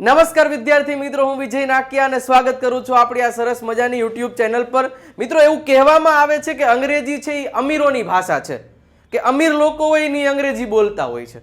નમસ્કાર વિદ્યાર્થી મિત્રો, હું વિજય નાકિયા અને સ્વાગત કરું છું આપણી આ સરસ મજાની યુટ્યુબ ચેનલ પર. મિત્રો, એવું કહેવામાં આવે છે કે અંગ્રેજી છે એ અમીરોની ભાષા છે, કે અમીર લોકો હોય એની અંગ્રેજી બોલતા હોય છે.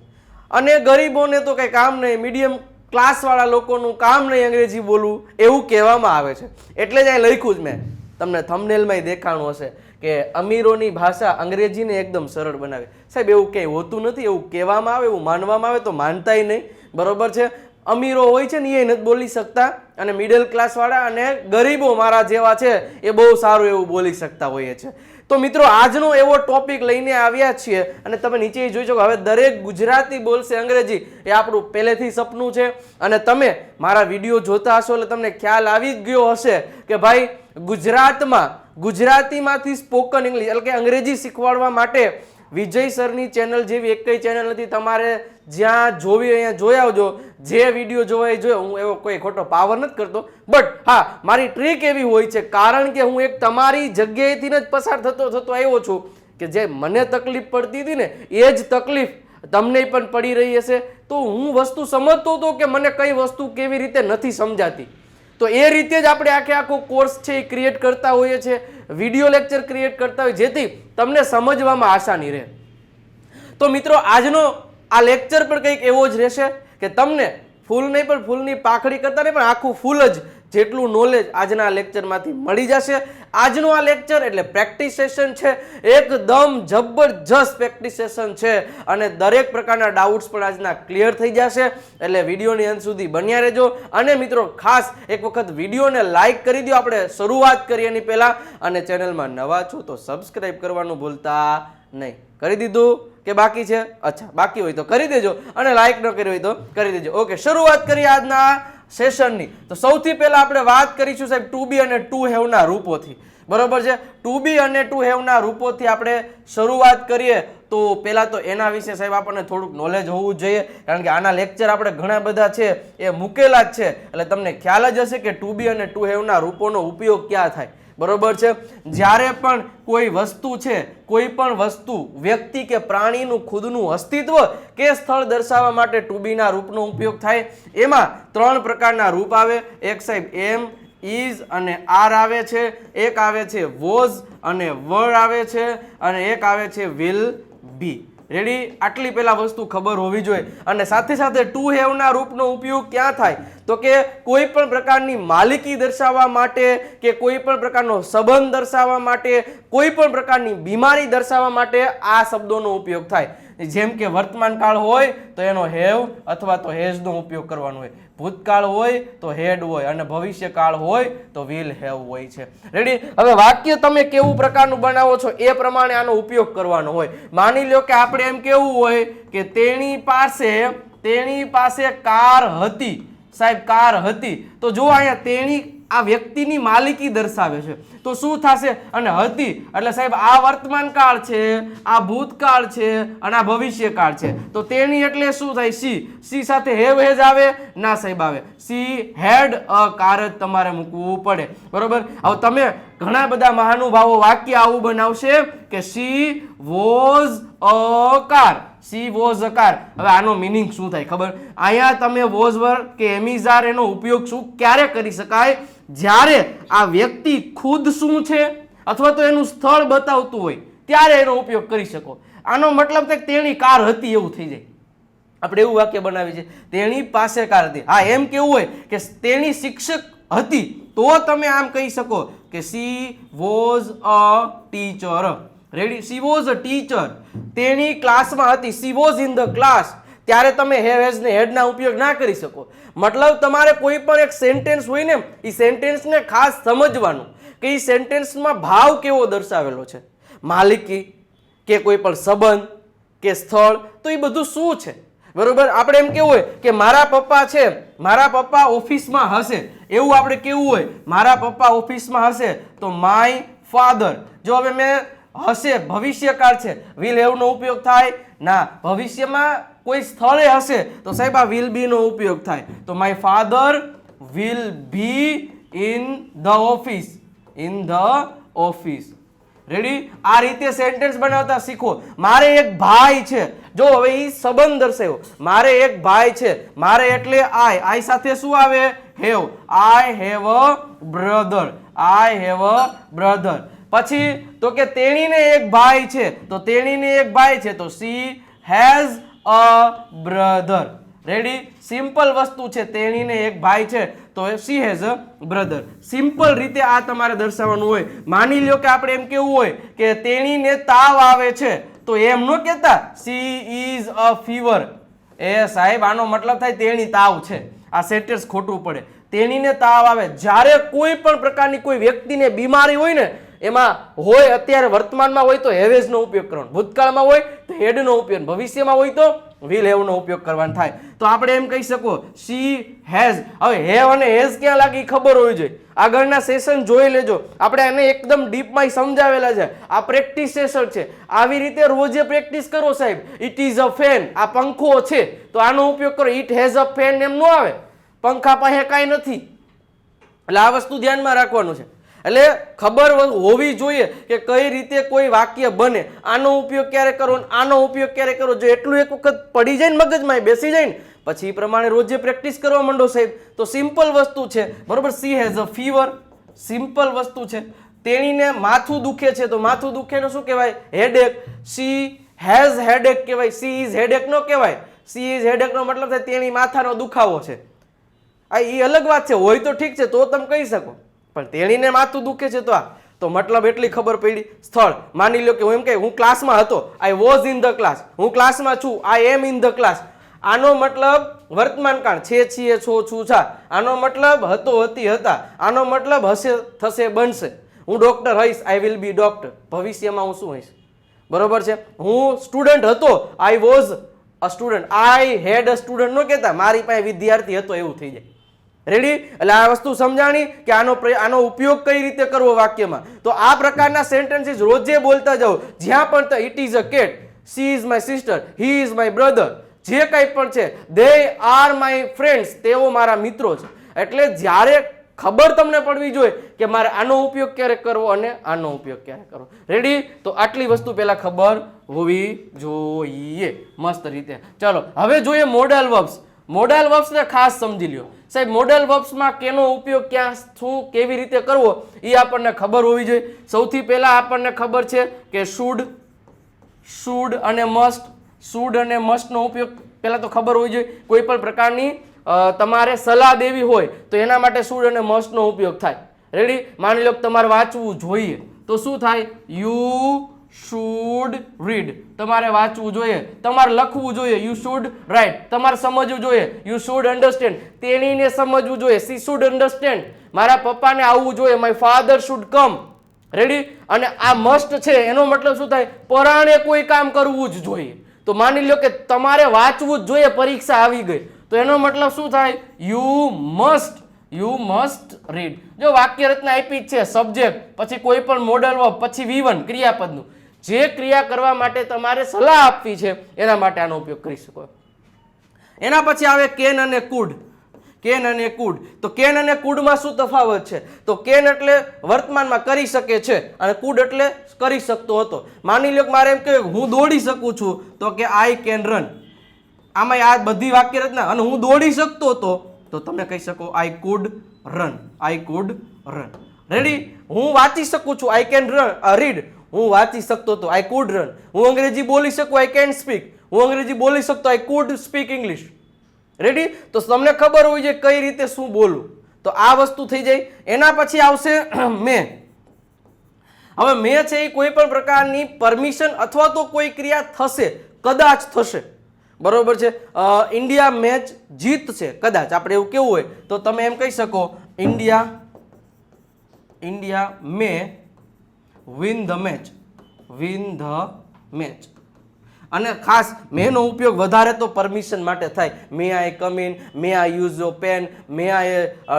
અને ગરીબોને તો કંઈ કામ નહીં, મીડિયમ ક્લાસવાળા લોકોનું કામ નહીં અંગ્રેજી બોલવું, એવું કહેવામાં આવે છે. એટલે જ અહીં લખ્યું જ મેં. તમને થમનેલમાં દેખાણું હશે કે અમીરોની ભાષા અંગ્રેજીને એકદમ સરળ બનાવે. સાહેબ, એવું કંઈ હોતું નથી, એવું કહેવામાં આવે, એવું માનવામાં આવે તો માનતાય નહીં. બરોબર છે? અમીરો હોય છે ને એ નથી બોલી શકતા. અને મિડલ ક્લાસવાળા અને ગરીબો મારા જેવા છે એ બહુ સારું એવું બોલી શકતા હોઈએ છે. તો મિત્રો, આજનો એવો ટોપિક લઈને આવ્યા છીએ અને તમે નીચે જોઈ શકો, હવે દરેક ગુજરાતી બોલશે અંગ્રેજી. એ આપણું પહેલેથી સપનું છે. અને તમે મારા વીડિયો જોતા હશો એટલે તમને ખ્યાલ આવી જ ગયો હશે કે ભાઈ, ગુજરાતમાં ગુજરાતીમાંથી સ્પોકન ઇંગ્લિશ એટલે કે અંગ્રેજી શીખવાડવા માટે વિજય સરની ચેનલ જેવી એક કઈ ચેનલ નથી તમારે જ્યાં જોવી અહીંયા જોઈ આવજો. જે વીડિયો જોવા એ જોયો. હું એવો કોઈ ખોટો પાવર નથી કરતો. બટ હા, મારી ટ્રીક એવી હોય છે, કારણ કે હું એક તમારી જગ્યાએથી જ પસાર થતો થતો આવ્યો છું, કે જે મને તકલીફ પડતી હતી ને, એ જ તકલીફ તમને પણ પડી રહી હશે. તો હું વસ્તુ સમજતો હતો કે મને કઈ વસ્તુ કેવી રીતે નથી સમજાતી? તો એ રીતે જ આપણે આખે આખો કોર્સ છે એ ક્રિએટ કરતા હોઈએ છીએ વીડિયો લેક્ચર ક્રિએટ કરતા હોઈએ જેથી તમને સમજવામાં આસાની રહે. તો મિત્રો, આજનો આ લેક્ચર પણ કંઈક એવો જ રહેશે કે તમને ફૂલ નહીં, પણ ફૂલની પાખડી કરતા નહીં, પણ આખું ફૂલ જ જેટલું નોલેજ આજના લેક્ચરમાંથી મળી જશે. આજનું આ લેક્ચર એટલે પ્રેક્ટિસ સેશન છે. એકદમ જબરજસ્ત પ્રેક્ટિસ સેશન છે. અને દરેક પ્રકારના ડાઉટ્સ પણ આજના ક્લિયર થઈ જશે. એટલે વિડીયોની અંત સુધી બન્યા રહેજો. અને મિત્રો, ખાસ એક વખત વિડીયોને લાઇક કરી દો આપણે શરૂઆત કરીએ એની પહેલાં. અને ચેનલમાં નવા છો તો સબસ્ક્રાઈબ કરવાનું ભૂલતા નહીં. કરી દીધું કે બાકી છે? અચ્છા, બાકી હોય તો કરી દેજો. અને લાઇક ન કરી હોય તો કરી દેજો. ઓકે શરૂઆત કરીએ આજના સેશનની. તો સૌથી પહેલા આપણે વાત કરીશું સાહેબ ટુ બી અને ટુ હેવના રૂપોથી. બરોબર છે? ટુ બી અને ટુ હેવના રૂપોથી આપણે શરૂઆત કરીએ તો પહેલાં તો એના વિશે સાહેબ આપણને થોડુંક નોલેજ હોવું જોઈએ. કારણ કે આના લેક્ચર આપણે ઘણા બધા છે એ મૂકેલા જ છે. એટલે તમને ખ્યાલ જ હશે કે ટુ બી અને ટુ હેવના રૂપોનો ઉપયોગ ક્યાં થાય. બરોબર છે? જ્યારે પણ કોઈ વસ્તુ છે, કોઈ પણ વસ્તુ વ્યક્તિ કે પ્રાણીનું ખુદનું અસ્તિત્વ કે સ્થળ દર્શાવવા માટે ટુબીના રૂપનો ઉપયોગ થાય, એમાં ત્રણ પ્રકારના રૂપ આવે. એક સાહેબ એમ ઇઝ અને આર આવે છે. એક આવે છે વોઝ અને વર આવે છે. અને એક આવે છે વિલ બી. રેડી? આટલી પહેલાં વસ્તુ ખબર હોવી જોઈએ. અને સાથે સાથે ટુ હેવના રૂપનો ઉપયોગ ક્યાં થાય? તો કે કોઈ પણ પ્રકારની માલિકી દર્શાવવા માટે, કે કોઈ પણ પ્રકારનો સંબંધ દર્શાવવા માટે, કોઈ પણ પ્રકારની બીમારી દર્શાવવા માટે આ શબ્દોનો ઉપયોગ થાય. જેમ કે વર્તમાન કાળ હોય, તો એનો હેવ અથવા તો હેઝનો ઉપયોગ કરવાનો હોય. ભૂતકાળ હોય તો હેડ હોય અને ભવિષ્યકાળ હોય તો વિલ હેવ હોય છે. રેડી હવે વાક્ય તમે કેવું પ્રકારનું બનાવો છો એ પ્રમાણે આનો ઉપયોગ કરવાનો હોય. માની લો કે આપણે એમ કેવું હોય કે તેણી પાસે તેણી પાસે કાર હતી. સાહેબ, કાર હતી. તો જો અહીંયા તેણી આ વ્યક્તિની માલિકી દર્શાવે છે. તો શું થશે? અને હતી. એટલે સાહેબ, આ વર્તમાન કાળ છે, આ ભૂતકાળ છે અને આ ભવિષ્યકાળ છે. તો તેની એટલે શું થાય? સી. સી સાથે હેવ હેજ આવે, ના સાહેબ આવે. સી, હેડ, અ, કાર જ તમારે મૂકવું પડે. બરોબર? હવે તમે ઘણા બધા મહાનુભાવો વાક્ય આવું બનાવશે કે she was a car. She was a car. હવે આનો મિનિંગ શું થાય ખબર? અહીંયા તમે વોઝ વર કે એમિઝાર એનો ઉપયોગ શું ક્યારે કરી શકાય? જ્યારે આ વ્યક્તિ ખુદ શું છે અથવા તો એનું સ્થળ બતાવતું હોય, ત્યારે એનો ઉપયોગ કરી શકો. આનો મતલબ કે તેની કાર હતી એવું થઈ જાય. આપણે એવું વાક્ય બનાવી છે તેની પાસે કાર હતી. હા, એમ કેવું હોય કે તેની શિક્ષક હતી, તો તમે આમ કહી શકો કે she was a teacher ready she was a teacher તેની ક્લાસમાં હતી. She was in the class ત્યારે તમે હેવ હેઝને હેડના ઉપયોગ ના કરી શકો. મતલબ તમારે કોઈ પણ એક સેન્ટેન્સ હોય ને એ સેન્ટેન્સને ખાસ સમજવાનું કે એ સેન્ટેન્સમાં ભાવ કેવો દર્શાવેલો છે. માલિકી કે કોઈ પણ સંબંધ કે સ્થળ, તો એ બધું શું છે? બરોબર? આપણે એમ કેવું હોય કે મારા પપ્પા છે, મારા પપ્પા ઓફિસમાં હશે. એવું આપણે કેવું હોય, મારા પપ્પા ઓફિસમાં હશે, તો માય ફાધર. જો હવે મેં હશે, ભવિષ્યકાળ છે, વિલ હેવનો ઉપયોગ થાય? ના. ભવિષ્યમાં કોઈ સ્થળે હશે, તો સાહેબ આ વિલ બી નો ઉપયોગ થાય. તો my father will be in the office in the office ready આ રીતે સેન્ટેન્સ બનાવતા શીખો. મારે એક ભાઈ છે. જો હવે એ સંબંધ દર્શાવ્યો. મારે એક ભાઈ છે. મારે એટલે આઈ આઈ સાથે શું આવે? Have I have a brother I have a brother પછી, તો કે તેણીને એક ભાઈ છે. તો તેણીને એક ભાઈ છે. તો she has a, brother. Ready simple વસ્તુ છે, તેણીને એક ભાઈ છે, તો she has a brother simple રીતે આ તમારે દર્શાવવાનું હોય. માની લ્યો કે આપણે એમ કેવું હોય કે તેણીને તાવ આવે છે, તો એમ ન કહેતા સી ઇઝ અ ફીવર એ સાહેબ, આનો મતલબ થાય તેણી તાવ છે. આ સેન્ટેન્સ ખોટું પડે. તેણીને તાવ આવે. જ્યારે કોઈ પણ પ્રકારની કોઈ વ્યક્તિને બીમારી હોય ને એમાં હોય અત્યારે વર્તમાનમાં હોય તો હેવેઝનો ઉપયોગ કરવાનો. ભૂતકાળમાં હોય તો હેડનો ઉપયોગ ભવિષ્યમાં હોય તો વિલ હેવનો ઉપયોગ કરવાનો થાય. તો આપણે એમ કહી શકો સી હેઝ? હવે હેવ અને હેઝ ક્યાં લાગે ખબર હોવી જોઈએ. આગળના સેશન જોઈ લેજો. આપણે એને એકદમ ડીપમાં સમજાવેલા છે. આ પ્રેક્ટિસ સેશન છે. આવી રીતે રોજે પ્રેક્ટિસ કરો સાહેબ. ઇટ ઇઝ અ ફેન આ પંખો છે. તો આનો ઉપયોગ કરો. ઇટ હેઝ અ ફેન એમ ન આવે. પંખા પાસે કાંઈ નથી. એટલે આ વસ્તુ ધ્યાનમાં રાખવાનું છે. એટલે ખબર હોવી જોઈએ કે કઈ રીતે કોઈ વાક્ય બને. આનો ઉપયોગ ક્યારે કરવો આનો ઉપયોગ ક્યારે કરવો? જો એટલું એક વખત પડી જાય ને મગજમાં બેસી જાય ને, પછી એ પ્રમાણે રોજે પ્રેક્ટિસ કરવા માંડો સાહેબ. તો સિમ્પલ વસ્તુ છે. બરોબર? She has a fever. Simple વસ્તુ છે. તેણીને માથું દુખે છે. તો માથું દુખે શું કહેવાય? હેડેક. સી હેઝ હેડેક કહેવાય. સી ઇઝ હેડેક નો કહેવાય. સી ઇઝ હેડેક નો મતલબ થાય તેણી માથાનો દુખાવો છે. આ એ અલગ વાત છે. હોય તો ઠીક છે. તો તમે કહી શકો. પણ તેણીને માથું દુખે છે તો આ. તો મતલબ એટલી ખબર પડી. સ્થળ. માની લો કે હું એમ કે હું ક્લાસમાં હતો. I was in the class હું ક્લાસમાં છું. I am in the class આનો મતલબ વર્તમાન કાળ છે, છીએ, છો, છું, છા. આનો મતલબ હતો, હતી, હતા. આનો મતલબ હશે, થશે, બનશે. હું ડૉક્ટર હઈશ. આઈ વિલ બી ડૉક્ટર ભવિષ્યમાં હું શું હઈશ? બરોબર છે? હું સ્ટુડન્ટ હતો. I was a student I had a student નો કહેતા. મારી પાસે વિદ્યાર્થી હતો, એવું થઈ જાય. રેડી એટલે આ વસ્તુ સમજાણી કે આનો આનો ઉપયોગ કઈ રીતે કરવો વાક્યમાં? તો આ પ્રકારના સેન્ટેન્સીસ રોજે બોલતા જાઓ. જ્યાં પણ it is a cat she is my sister he is my brother જે કંઈ પણ છે દે આર માય ફ્રેન્ડ્સ તેઓ મારા મિત્રો છે. એટલે જ્યારે ખબર તમને પડવી જોઈએ કે મારે આનો ઉપયોગ ક્યારે કરવો અને આનો ઉપયોગ ક્યારે કરવો. રેડી તો આટલી વસ્તુ પહેલાં ખબર હોવી જોઈએ. મસ્ત રીતે. ચલો, હવે જોઈએ મોડલ વર્બ્સ મોડલ વર્બ્સને ખાસ સમજી લ્યો. સાહેબ, મોડલ વર્બ્સમાં કેનો ઉપયોગ ક્યાં, શું, કેવી રીતે કરવો એ આપણને ખબર હોવી જોઈએ. સૌથી પહેલાં આપણને ખબર છે કે શુડ શુડ અને મસ્ટ, શુડ અને મસ્ટનો ઉપયોગ પહેલાં તો ખબર હોવી જોઈએ. કોઈ પણ પ્રકારની તમારે સલાહ દેવી હોય, તો એના માટે શુડ અને મસ્ટનો ઉપયોગ થાય. રેડી? માની લો કે તમારે વાંચવું જોઈએ. તો શું થાય? યુ શુડ રીડ તમારે વાંચવું જોઈએ. તમારે લખવું જોઈએ. યુ શુડ રાઇટ તમારે સમજવું જોઈએ. યુ શુડ અન્ડરસ્ટેન્ડ તેણીને સમજવું જોઈએ. સી શુડ અન્ડરસ્ટેન્ડ મારા પપ્પાને આવવું જોઈએ. My father should come ready અને આ મસ્ટ છે. એનો મતલબ શું થાય? પરાણે કોઈ કામ કરવું જ જોઈએ. તો માની લો કે તમારે વાંચવું જ જોઈએ. પરીક્ષા આવી ગઈ. તો એનો મતલબ શું થાય? You must you must read જો વાક્ય રચના આપી છે. સબ્જેક્ટ પછી કોઈ પણ મોડલ વર્બ પછી વીવન ક્રિયાપદનું. જે ક્રિયા કરવા માટે તમારે સલાહ આપવી છે, એના માટે આનો ઉપયોગ કરી શકો. એના પછી આવે કેન અને કુડ. કેન અને કુડ. તો કેન અને કુડમાં શું તફાવત છે? તો કેન એટલે વર્તમાનમાં કરી શકે છે અને કુડ એટલે કરી શકતો હતો. માની લો કે મારે એમ કે હું દોડી શકું છું, તો કે આઈ કેન રન. આમાં આ બધી વાક્ય રચના. અને હું દોડી શકતો હતો, તો તમે કહી શકો I could run. I could run. Ready હું વાંચી શકું છું. આઈ કેન રન રીડ હું વાંચી શકતો હતો આઈ કુડ રન હું અંગ્રેજી બોલી શકું આઈ કેન સ્પીક હું અંગ્રેજી બોલી શકતો I could speak English ready તો તમને ખબર હોય છે કઈ રીતે શું બોલવું. તો આ વસ્તુ થઈ જાય. એના પછી આવશે મે. હવે મે છે એ કોઈ પણ પ્રકારની પરમિશન અથવા તો કોઈ ક્રિયા થશે, કદાચ થશે. બરોબર છે? ઇન્ડિયા મેચ જીતશે કદાચ. આપણે એવું કેવું હોય, તો તમે એમ કહી શકો, India India may win the match win the match અને ખાસ મેનો ઉપયોગ વધારે તો પરમિશન માટે થાય. May I come in may I use your pen may I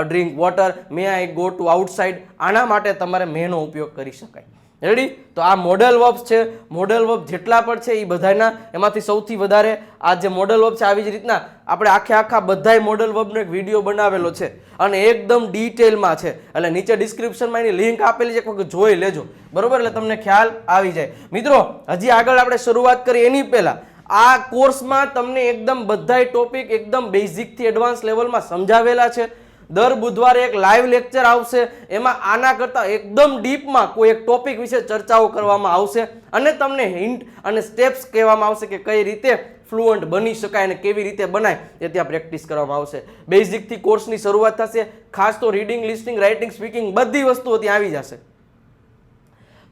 drink water may I go to outside આના માટે તમારે મેનો ઉપયોગ કરી શકાય. રેડી તો આ મોડલ વર્બ્સ છે. મોડલ વર્બ જેટલા પણ છે એ બધાના એમાંથી સૌથી વધારે આ જે મોડલ વર્બ છે આવી જ રીતના આપણે આખે આખા બધાય મોડલ વર્બનો એક વીડિયો બનાવેલો છે. અને એકદમ ડિટેલમાં છે. એટલે નીચે ડિસ્ક્રિપ્શનમાં એની લિંક આપેલી છે. એક વખત જોઈ લેજો. બરોબર? એટલે તમને ખ્યાલ આવી જાય. મિત્રો, હજી આગળ આપણે શરૂઆત કરીએ. એની પહેલા આ કોર્સમાં તમને એકદમ બધાય ટોપિક એકદમ બેઝિકથી એડવાન્સ લેવલમાં સમજાવેલા છે. દર બુધવારે એક લાઈવ લેક્ચર આવશે. એમાં આના કરતાં એકદમ ડીપમાં કોઈ એક ટોપિક વિશે ચર્ચાઓ કરવામાં આવશે અને તમને હિન્ટ અને સ્ટેપ્સ કહેવામાં આવશે કે કઈ રીતે ફ્લુઅન્ટ બની શકાય અને કેવી રીતે બનાય એ ત્યાં પ્રેક્ટિસ કરવામાં આવશે. બેઝિકથી કોર્સની શરૂઆત થશે. ખાસ તો રીડિંગ લિસનિંગ રાઇટિંગ સ્પીકિંગ બધી વસ્તુઓ ત્યાં આવી જશે.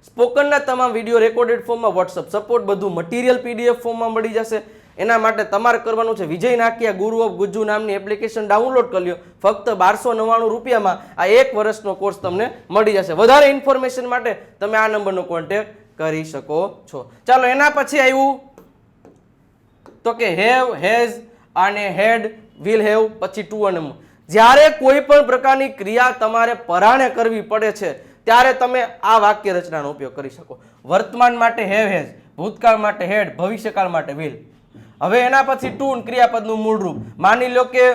સ્પોકનના તમામ વીડિયો રેકોર્ડેડ ફોર્મમાં વોટ્સઅપ સપોર્ટ બધું મટીરિયલ પીડીએફ ફોર્મમાં મળી જશે. એના માટે તમારે કરવાનું છે વિજય નાકિયા ગુરુ ઓફ ગુજ્જુ નામની એપ્લિકેશન ડાઉનલોડ કરી લો ફક્ત બારસો નવ્વાણું રૂપિયામાં આ એક વર્ષનો કોર્સ તમને મળી જશે. વધારે ઇન્ફોર્મેશન માટે તમે આ નંબરનો કોન્ટેક્ટ કરી શકો છો. ચાલો, એના પછી આવ્યું તો કે હેવ, હેઝ અને હેડ વિલ હેવ, પછી ટુ અને જ્યારે કોઈ પણ પ્રકારની ક્રિયા તમારે પરાણે કરવી પડે છે, ત્યારે તમે આ વાક્ય રચનાનો ઉપયોગ કરી શકો. વર્તમાન માટે હેવ, હેઝ, ભૂતકાળ માટે હેડ, ભવિષ્યકાળ માટે વિલ. હવે એના પછી ટુ ક્રિયાપદનું મૂળ રૂપ. માની લો કે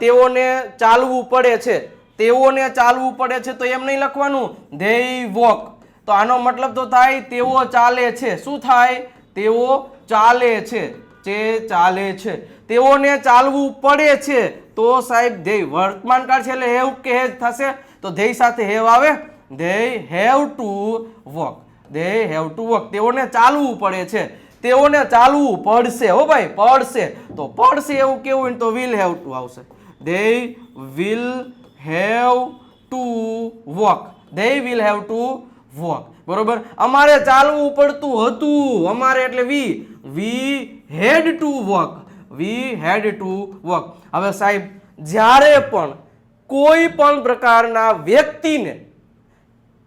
તેઓને ચાલવું પડે છે. તેઓને ચાલવું પડે છે તો એમ નહીં લખવાનું? ધે વોક તો આનો મતલબ તો થાય તેઓ ચાલે છે. શું થાય? તેઓ ચાલે છે. જે ચાલે છે. તેઓને ચાલવું પડે છે. તો સાહેબ ધ્યેય વર્તમાન કાળ છે એટલે હેવ કે હેજ થશે તો ધ્યેય સાથે હેવ આવે. They have to walk they have to walk તેઓને ચાલવું પડે છે. તેઓને ચાલવું પડશે, હો ભાઈ, પડશે. તો પડશે એવું કેવું હોય તો વિલ હેવ ટુ આવશે. They will have to walk they will have to walk બરોબર? અમારે ચાલવું પડતું હતું. અમારે એટલે we we had to walk we had to walk હવે સાહેબ, જ્યારે પણ કોઈ પણ પ્રકારના વ્યક્તિને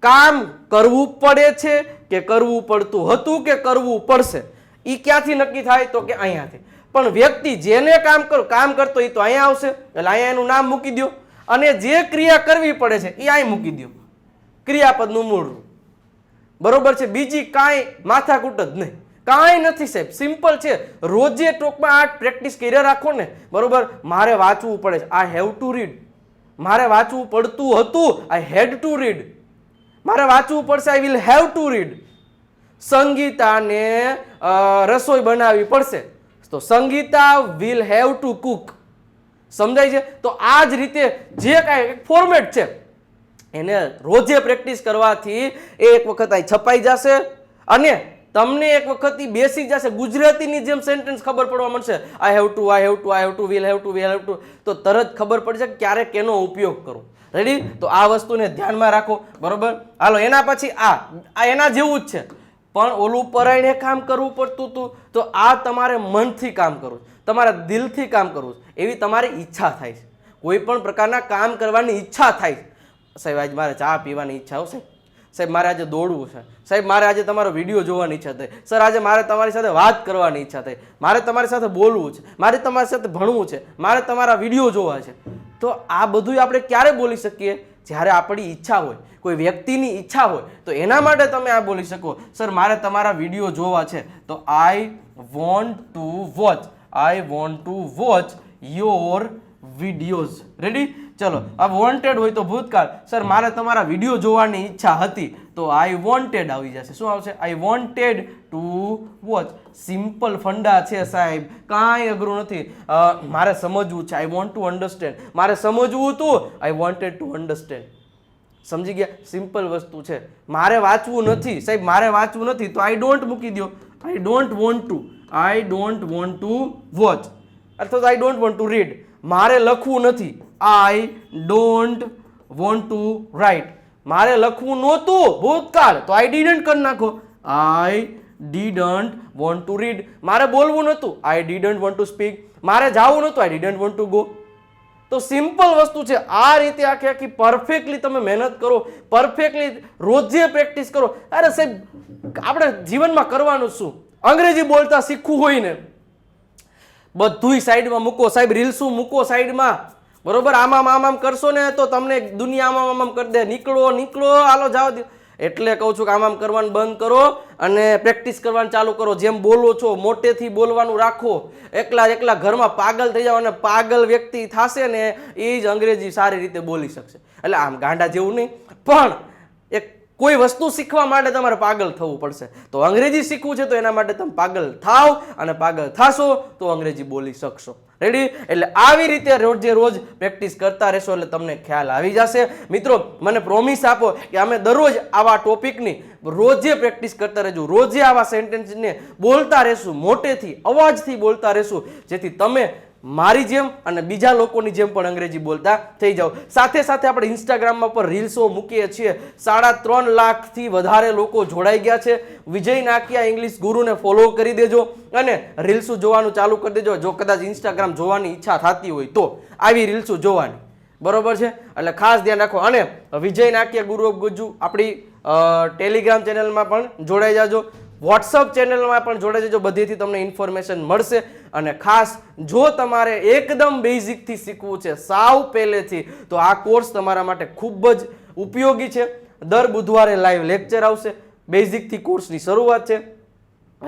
કામ કરવું પડે છે કે કરવું પડતું હતું કે કરવું પડશે એ ક્યાંથી નક્કી થાય તો કે અહીંયાથી. પણ વ્યક્તિ જેને કામ કરો, કામ કરતો એ તો અહીંયા આવશે. એટલે અહીંયા એનું નામ મૂકી દો અને જે ક્રિયા કરવી પડે છે એ અહીં મૂકી દો ક્રિયાપદનું મૂળ બરોબર છે? બીજી કાંઈ માથાકૂટ જ નહીં. કાંઈ નથી સાહેબ. સિમ્પલ છે. રોજે ટોકમાં આ પ્રેક્ટિસ કર્યા રાખો ને. બરોબર? મારે વાંચવું પડે છે. આ હેવ ટુ રીડ. મારે વાંચવું પડતું હતું. I had to read. મારે વાંચવું પડશે. I will have to read. સંગીતાને રસોઈ બનાવવી પડશે. તો Sangita will have to cook સમજાય છે? તો આ જ રીતે જે કાંઈ ફોર્મેટ છે, એને રોજે પ્રેક્ટિસ કરવાથી એ એક વખત અહીં છપાઈ જશે અને તમને એક વખત બેસી જશે. ગુજરાતીની જેમ સેન્ટેન્સ ખબર પડવા મળશે. I have to I have to I have to will have to will have to તો તરત ખબર પડશે ક્યારે કેનો ઉપયોગ કરવો રેડી તો આ વસ્તુને ધ્યાનમાં રાખો. બરોબર? હાલો, એના પછી આ આ એના જેવું જ છે. પણ ઓલું પરાયણે કામ કરવું પડતું હતું, તો આ તમારે મનથી કામ કરવું. તમારા દિલથી કામ કરવું. એવી તમારી ઈચ્છા થાય છે. કોઈ પણ પ્રકારના કામ કરવાની ઈચ્છા થાય છે. સાહેબ, આજે મારે ચા પીવાની ઈચ્છા આવશે સાહેબ. મારે આજે દોડવું છે. સાહેબ, મારે આજે તમારો વીડિયો જોવાની ઈચ્છા થઈ સર, આજે મારે તમારી સાથે વાત કરવાની ઈચ્છા થઈ મારે તમારી સાથે બોલવું છે. મારે તમારી સાથે ભણવું છે. મારે તમારા વીડિયો જોવા છે. તો આ બધું આપણે ક્યારે બોલી શકીએ? જ્યારે આપણી ઈચ્છા હોય, કોઈ વ્યક્તિની ઈચ્છા હોય, તો એના માટે તમે આ બોલી શકો. સર, મારે તમારા વીડિયો જોવા છે. તો I want to watch I want to watch your videos ready ચલો, આ વોન્ટેડ હોય તો ભૂતકાળ. સર મારે તમારા વીડિયો જોવાની ઈચ્છા હતી, તો આઈ વોન્ટેડ આવી જશે. શું આવશે? I wanted to watch simple funda છે, સાહેબ. કાંઈ અઘરું નથી. મારે સમજવું છે. આઈ વોન્ટ ટુ અન્ડરસ્ટેન્ડ મારે સમજવું હતું. આઈ વોન્ટેડ ટુ અન્ડરસ્ટેન્ડ સમજી ગયા? સિમ્પલ વસ્તુ છે. મારે વાંચવું નથી. સાહેબ, મારે વાંચવું નથી, તો આઈ ડોન્ટ મૂકી દો I don't want to I don't want to watch અથવા તો I don't want to read મારે લખવું નથી. I don't want to write મારે લખવું નહોતું ભૂતકાળ. તો આઈ ડીડન્ટ કરી નાખો. I didn't want to read મારે બોલવું નહોતું. I didn't want to speak મારે જવું નહોતું. I didn't want to go તો સિમ્પલ વસ્તુ છે. આ રીતે આખી આખી પરફેક્ટલી તમે મહેનત કરો. પરફેક્ટલી રોજે પ્રેક્ટિસ કરો. અરે સાહેબ, આપણે જીવનમાં કરવાનું શું? અંગ્રેજી બોલતા શીખવું હોય ને. બધુંય સાઈડમાં મૂકો. સાહેબ, રીલ્સું મૂકો સાઈડમાં. બરોબર? આમામ આમામ કરશો ને તો તમને દુનિયા આમામ આમામ કરી દે. નીકળો નીકળો. હાલો, જાઓ એટલે કહું છું કે આમામ કરવાનું બંધ કરો અને પ્રેક્ટિસ કરવાનું ચાલુ કરો. જેમ બોલો છો, મોટેથી બોલવાનું રાખો. એકલા એકલા ઘરમાં પાગલ થઈ જાઓ અને પાગલ વ્યક્તિ થશે ને એ જ અંગ્રેજી સારી રીતે બોલી શકશે. એટલે આમ ગાંડા જેવું નહીં. પણ કોઈ વસ્તુ શીખવા માટે તમારે પાગલ થવું પડશે. તો અંગ્રેજી શીખવું છે તો એના માટે તમે પાગલ થાવ અને પાગલ થાશો તો અંગ્રેજી બોલી શકશો. રેડી એટલે આવી રીતે રોજે રોજ પ્રેક્ટિસ કરતા રહેશો એટલે તમને ખ્યાલ આવી જશે. મિત્રો, મને પ્રોમિસ આપો કે અમે દરરોજ આવા ટોપિકની રોજે પ્રેક્ટિસ કરતા રહેજો. રોજે આવા સેન્ટેન્સને બોલતા રહેશું, મોટેથી, અવાજથી બોલતા રહેશું. જેથી તમે મારી જેમ અને બીજા લોકોની જેમ પણ અંગ્રેજી બોલતા થઈ જાઓ. સાથે સાથે આપણે ઇન્સ્ટાગ્રામમાં પર રીલ્સો મૂકીએ છીએ. સાડા ત્રણ લાખથી વધારે લોકો જોડાઈ ગયા છે. વિજય નાકિયા ઇંગ્લિશ ગુરુને ફોલો કરી દેજો અને રીલ્સો જોવાનું ચાલુ કરી દેજો. જો કદાચ ઇન્સ્ટાગ્રામ જોવાની ઈચ્છા થતી હોય તો આવી રીલ્સો જોવાની. બરોબર છે? એટલે ખાસ ધ્યાન રાખો. અને વિજય નાકિયા ગુરુ ગુજુ આપણી ટેલિગ્રામ ચેનલમાં પણ જોડાઈ જાજો. વોટ્સઅપ ચેનલમાં પણ જોડાઈ જજો. બધીથી તમને ઇન્ફોર્મેશન મળશે. અને ખાસ, જો તમારે એકદમ બેઝિકથી શીખવું છે, સાવ પહેલેથી, તો આ કોર્સ તમારા માટે ખૂબ જ ઉપયોગી છે. દર બુધવારે લાઈવ લેક્ચર આવશે. બેઝિકથી કોર્સની શરૂઆત છે.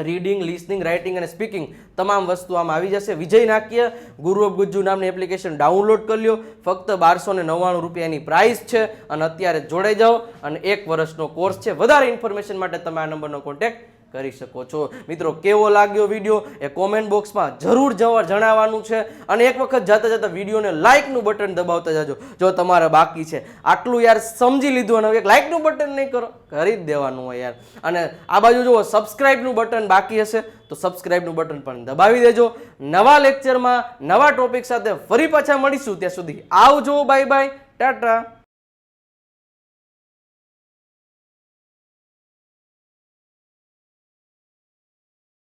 રીડિંગ લિસનિંગ રાઇટિંગ અને સ્પીકિંગ તમામ વસ્તુ આમાં આવી જશે. વિજય નાકીય, ગુરુ ઓફ ગુજ્જુ નામની એપ્લિકેશન ડાઉનલોડ કરી લો ફક્ત બારસો ને નવ્વાણું રૂપિયાની પ્રાઇસ છે અને અત્યારે જોડાઈ જાઓ. અને એક વર્ષનો કોર્સ છે. વધારે ઇન્ફોર્મેશન માટે તમે આ નંબરનો કોન્ટેક્ટ કરી શકો છો. મિત્રો, કેવો લાગ્યો વીડિયો એ કોમેન્ટ બોક્સમાં જરૂર જણાવવાનું છે. અને એક વખત જતા જતા વિડીયોને લાઇકનું બટન દબાવતા જાજો. જો તમારે બાકી છે, આટલું યાર સમજી લીધું અને એક લાઇકનું બટન નહીં કરો, કરી જ દેવાનું હોય યાર. અને આ બાજુ જુઓ સબસ્ક્રાઇબનું બટન બાકી હશે, તો સબસ્ક્રાઇબનું બટન પણ દબાવી દેજો. નવા લેક્ચરમાં નવા ટોપિક સાથે ફરી પાછા મળીશું. ત્યાં સુધી આવજો બાય બાય ટાટા.